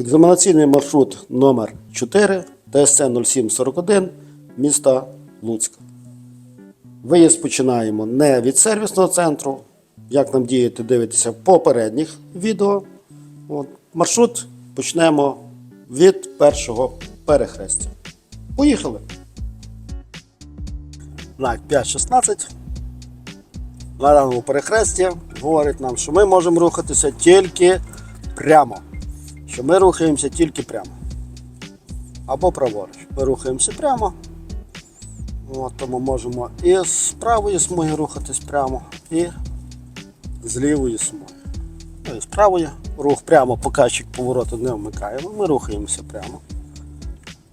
Екзаменаційний маршрут номер 4 ТСЦ 0741 міста Луцька. Виїзд починаємо не від сервісного центру. Як нам діяти, дивитися в попередніх відео. От. Маршрут почнемо від першого перехрестя. Поїхали. Знак 5.16. На даному перехресті говорить нам, що ми можемо рухатися тільки прямо. Що ми рухаємося тільки прямо. Або праворуч. Ми рухаємося прямо. От, тому можемо і з правої смуги рухатись прямо, і з лівої смуги. Ну, і з правої рух прямо, показчик повороту не вмикаємо, ми рухаємося прямо.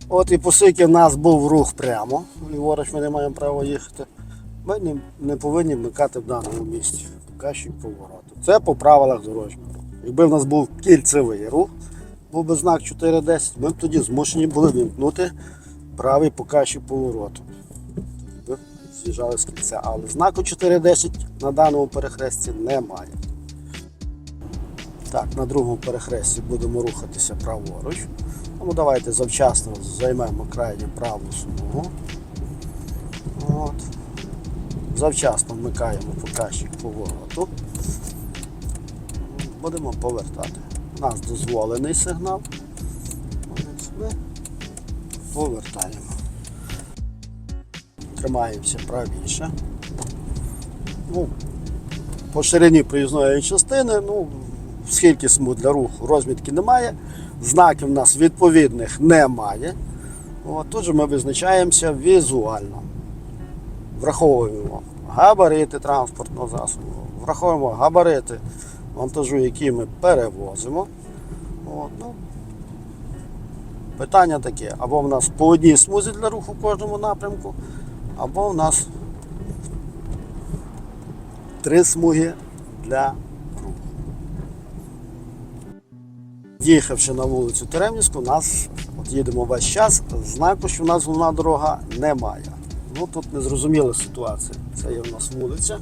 От і оскільки в нас був рух прямо, ліворуч ми не маємо права їхати, ми не, не повинні вмикати в даному місці показчик повороту. Це по правилах дорожнього. Якби в нас був кільцевий рух, був би знак 4.10, ми б тоді змушені були вімкнути правий показчик повороту. Ви з'їжджали з кільця, але знаку 4.10 на даному перехресті немає. Так, на другому перехресті будемо рухатися праворуч. Тому давайте завчасно займемо крайню праву смугу. От. Завчасно вмикаємо показчик повороту. Будемо повертати. У нас дозволений сигнал. Ми повертаємо. Тримаємося правіше. Ну, по ширині проїзної частини, ну, скільки для руху розмітки немає, знаків в нас відповідних немає. Тут же ми визначаємося візуально. Враховуємо габарити транспортного засобу, враховуємо габарити вантажу, які ми перевозимо. От, ну, питання таке: або в нас по одній смузі для руху в кожному напрямку, або в нас три смуги для руху. Їхавши на вулицю Теремнівську, у нас от їдемо весь час, знаку, що в нас головна дорога немає. Ну тут незрозуміла ситуація. Це є в нас вулиця.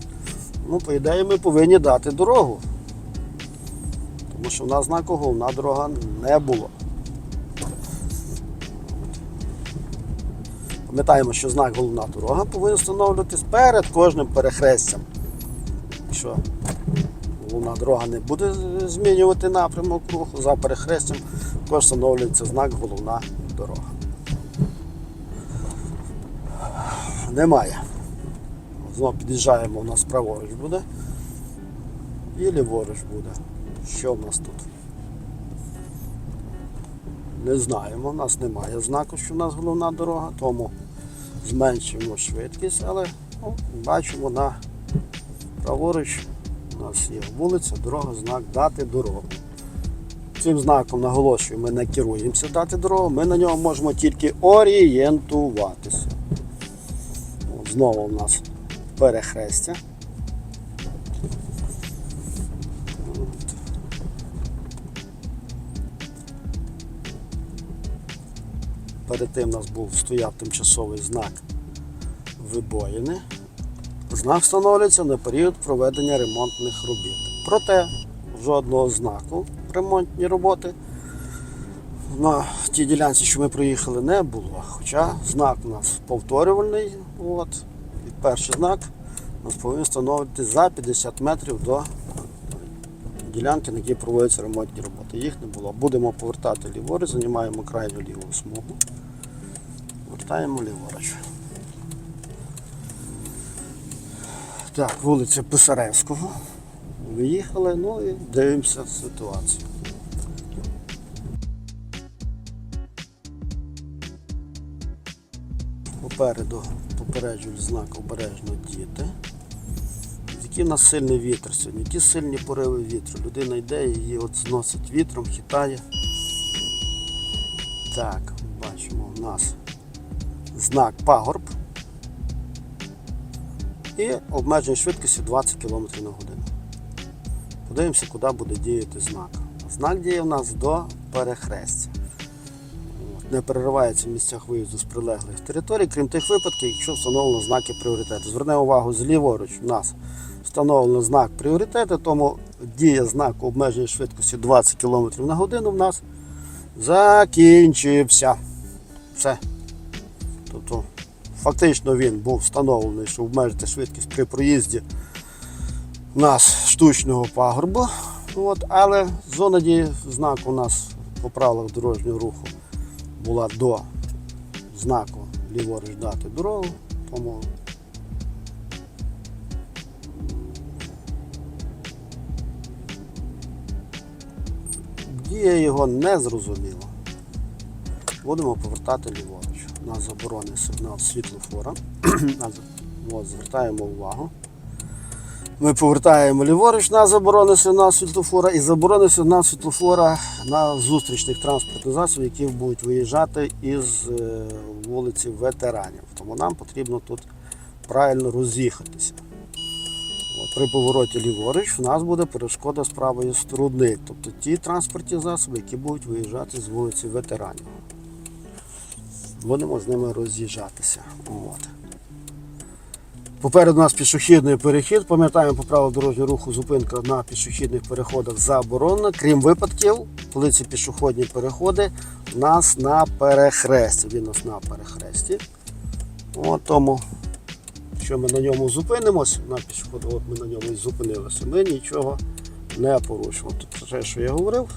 Ну, по ідеї, ми повинні дати дорогу. Тому що в нас знаку головна дорога не було. Пам'ятаємо, що знак головна дорога повинен встановлюватись перед кожним перехрестям. Якщо головна дорога не буде змінювати напрямок руху за перехрестям, також встановлюється знак головна дорога. Немає. Знову під'їжджаємо, у нас праворуч буде і ліворуч буде. Що в нас тут? Не знаємо, у нас немає знаку, що в нас головна дорога, тому зменшуємо швидкість, але ну, бачимо на праворуч у нас є вулиця, дорога, знак дати дорогу. Цим знаком наголошую, ми не керуємося дати дорогу, ми на ньому можемо тільки орієнтуватися. Знову у нас перехрестя. Перед тим у нас був стояв тимчасовий знак вибоїни. Знак встановлюється на період проведення ремонтних робіт. Проте жодного знаку ремонтні роботи на тій ділянці, що ми проїхали, не було. Хоча знак у нас повторювальний. От, і перший знак нас повинен встановити за 50 метрів до ділянки, на якій проводяться ремонтні роботи. Їх не було. Будемо повертати ліворуч, займаємо крайню ліву смугу. Вертаємо ліворуч. Так, вулиця Писаревського. Виїхали, ну і дивимося ситуацію. Попереду попереджують знак обережно діти. Який нас сильний вітер сьогодні, які сильні пориви вітру. Людина йде, її от зносить вітром, хитає. Так, бачимо, у нас знак пагорб і обмеження швидкості 20 км на годину. Подивимося, куди буде діяти знак. Знак діє в нас до перехрестя. Не переривається в місцях виїзду з прилеглих територій, крім тих випадків, якщо встановлено знаки пріоритету. Звернемо увагу, зліворуч у нас встановлено знак пріоритету, тому дія знаку обмеження швидкості 20 км на годину в нас закінчився. Все. Тобто, фактично він був встановлений, що обмежити швидкість при проїзді у нас штучного пагорбу. От, але зона дії знаку у нас по правилах дорожнього руху була до знаку ліворуч дати дорогу, тому дія його не зрозуміла. Будемо повертати ліворуч. У нас заборонений сигнал світлофора. Звертаємо увагу. Ми повертаємо ліворуч на заборонений сигнал світлофора і заборонений сигнал світлофора на зустрічних транспортних засобів, які будуть виїжджати із е, вулиці ветеранів. Тому нам потрібно тут правильно роз'їхатися. При повороті ліворуч в нас буде перешкода з правої сторони, тобто ті транспортні засоби, які будуть виїжджати з вулиці ветеранів. Будемо з ними роз'їжджатися. Попереду у нас пішохідний перехід. Пам'ятаємо по правилу дорожнього руху зупинка на пішохідних переходах заборонена, крім випадків, коли ці пішохідні переходи нас на перехресті. Він нас на перехресті. От тому, якщо ми на ньому зупинимось, на пішоходу, от ми на ньому і зупинилися, ми нічого не порушимо. Тут те, що я говорив,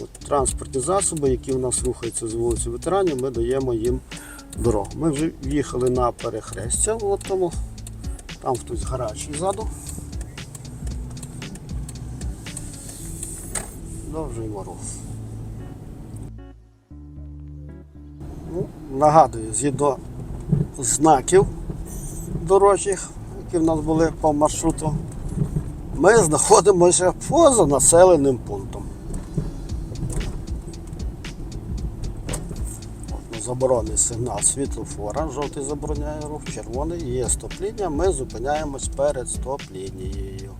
от, транспортні засоби, які у нас рухаються з вулиці ветеранів, ми даємо їм дорогу. Ми вже в'їхали на перехрестя, от тому там хтось гарячий ззаду. Продовжуємо рух. Ну, нагадую, згідно знаків дорожніх, які в нас були по маршруту, ми знаходимося поза населеним пунктом. Заборонений сигнал світлофора, жовтий забороняє рух, червоний є стоп-лінія, ми зупиняємось перед стоп-лінією.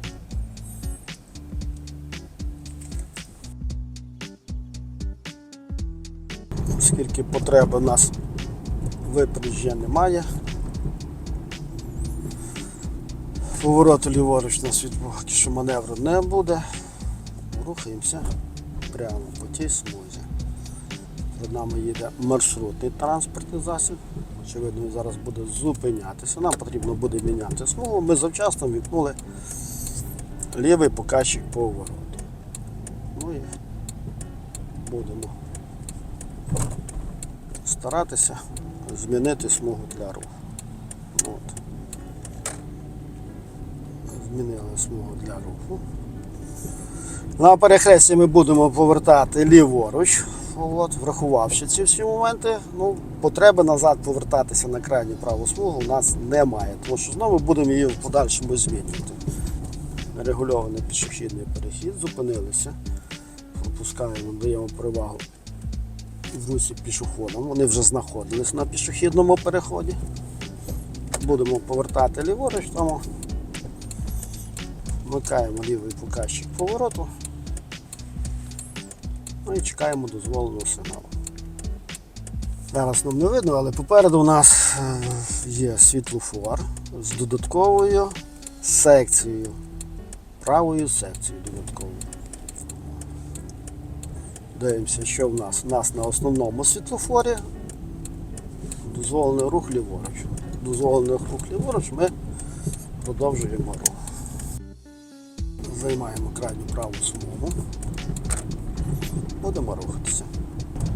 Оскільки потреби у нас випередження немає. Повороту ліворуч на світ поки що маневру не буде. Рухаємося прямо по тій смузі. Перед нами їде маршрутний транспортний засіб. Очевидно, він зараз буде зупинятися. Нам потрібно буде міняти смугу. Ми завчасно вікнули лівий показчик повороту. Ну і будемо старатися змінити смугу для руху. От. Змінили смугу для руху. На перехресті ми будемо повертати ліворуч, от, врахувавши ці всі моменти. Ну, потреби назад повертатися на крайню праву смугу у нас немає, тому що знову будемо її в подальшому змінювати. Регульований пішохідний перехід, зупинилися, пропускаємо, даємо перевагу в русі пішоходам. Вони вже знаходились на пішохідному переході. Будемо повертати ліворуч, тому вмикаємо лівий показчик повороту. Ну і чекаємо дозволеного сигналу. Зараз нам не видно, але попереду у нас е, є світлофор з додатковою секцією. Правою секцією додатковою. Дивимося, що в нас. У нас на основному світлофорі дозволений рух ліворуч. Дозволений рух ліворуч ми продовжуємо рух. Займаємо крайню праву смугу. Будемо рухатися.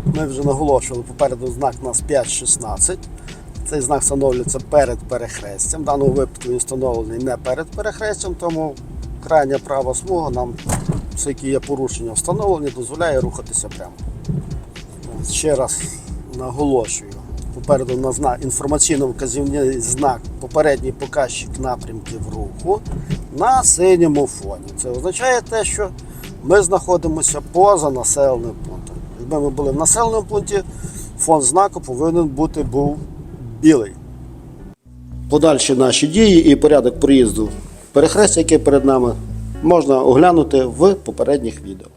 Ми вже наголошували, попереду знак у нас 5.16. Цей знак встановлюється перед перехрестям. В даному випадку він встановлений не перед перехрестям, тому крайня права смуга нам, оскільки є порушення встановлення, дозволяє рухатися прямо. Ще раз наголошую. Попереду на знак інформаційно-вказівний знак попередній показчик напрямків руху на синьому фоні. Це означає те, що ми знаходимося поза населеним пунктом. Якби ми були в населеному пункті, фон знаку повинен бути був білий. Подальші наші дії і порядок проїзду перехрестя, яке перед нами, можна оглянути в попередніх відео.